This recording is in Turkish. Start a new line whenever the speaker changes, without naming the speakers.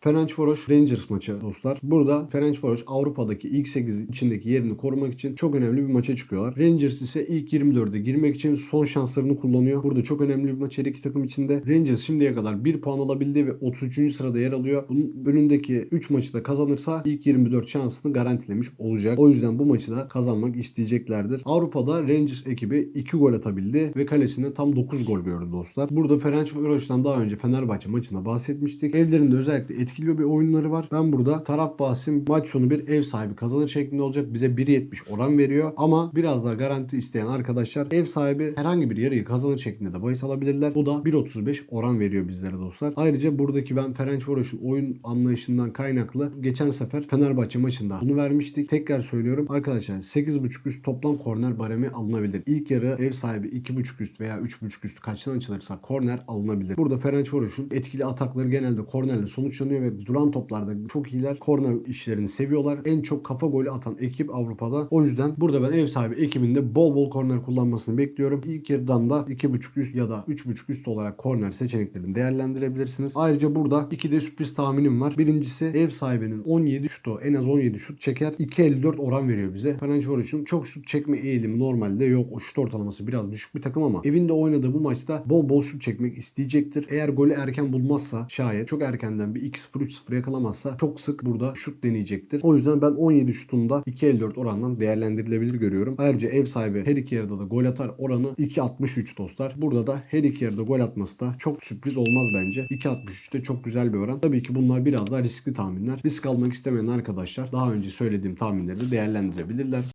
Ferencvaros Rangers maçı dostlar. Burada Ferencvaros Avrupa'daki ilk 8 içindeki yerini korumak için çok önemli bir maça çıkıyorlar. Rangers ise ilk 24'e girmek için son şanslarını kullanıyor. Burada çok önemli bir maç her iki takım içinde. Rangers şimdiye kadar 1 puan alabildi ve 33. sırada yer alıyor. Bunun önündeki 3 maçı da kazanırsa ilk 24 şansını garantilemiş olacak. O yüzden bu maçı da kazanmak isteyeceklerdir. Avrupa'da Rangers ekibi 2 gol atabildi ve kalesine tam 9 gol gördü dostlar. Burada Ferencvaros'tan daha önce Fenerbahçe maçında bahsetmiştik. Evlerinde özellikle etkili bir oyunları var. Ben burada taraf bahsim maç sonu bir ev sahibi kazanır şeklinde olacak. Bize 1.70 oran veriyor. Ama biraz daha garanti isteyen arkadaşlar ev sahibi herhangi bir yarıyı kazanır şeklinde de bahis alabilirler. Bu da 1.35 oran veriyor bizlere dostlar. Ayrıca buradaki ben Ferencvaros'un oyun anlayışından kaynaklı geçen sefer Fenerbahçe maçında bunu vermiştik. Tekrar söylüyorum arkadaşlar 8.5 üst toplam korner baremi alınabilir. İlk yarı ev sahibi 2.5 üst veya 3.5 üst kaçtan açılırsa korner alınabilir. Burada Ferencvaros'un etkili atakları genelde kornerle sonuçlanıyor ve duran toplarda çok iyiler. Korner işlerini seviyorlar. En çok kafa golü atan ekip Avrupa'da. O yüzden burada ben ev sahibi ekibinde bol bol korner kullanmasını bekliyorum. İlk yarıdan da 2.5 üst ya da 3.5 üst olarak korner seçeneklerini değerlendirebilirsiniz. Ayrıca burada iki de sürpriz tahminim var. Birincisi ev sahibinin 17 şutu en az 17 şut çeker. 2.54 oran veriyor bize. Fenerbahçe'nin çok şut çekme eğilimi normalde yok. O şut ortalaması biraz düşük bir takım ama evinde oynadığı bu maçta bol bol şut çekmek isteyecektir. Eğer golü erken bulmazsa şayet çok erkenden bir 2-0 3-0 yakalamazsa çok sık burada şut deneyecektir. O yüzden ben 17 şutunda 2.54 orandan değerlendirilebilir görüyorum. Ayrıca ev sahibi her iki yarıda da gol atar oranı 2.63 dostlar. Burada da her iki yarıda gol atması da çok sürpriz olmaz bence. 2.63 de çok güzel bir oran. Tabii ki bunlar biraz daha riskli tahminler. Risk almak istemeyen arkadaşlar daha önce söylediğim tahminleri de değerlendirebilirler.